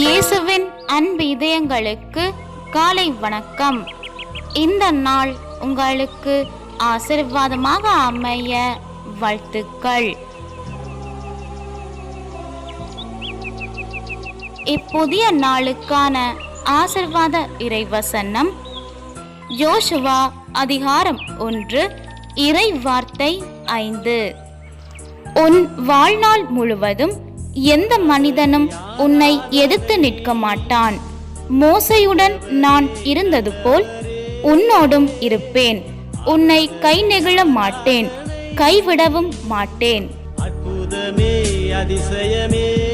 இயேசுவின் அன்பு இதயங்களுக்கு காலை வணக்கம். இந்த நாள் உங்களுக்கு ஆசீர்வாதமாக அமைய வாழ்த்துக்கள். இப்புதிய நாளுக்கான ஆசிர்வாத இறைவசனம் யோசுவா அதிகாரம் ஒன்று இறை வார்த்தை ஐந்து. உன் வாழ்நாள் முழுவதும் எந்த மனிதனும் உன்னை எதிர்த்து நிற்க மாட்டான். மோசையுடன் நான் இருந்தது போல் உன்னோடும் இருப்பேன். உன்னை கை நெகிழ மாட்டேன் கைவிடவும் மாட்டேன். அற்புதமே அதிசயமே.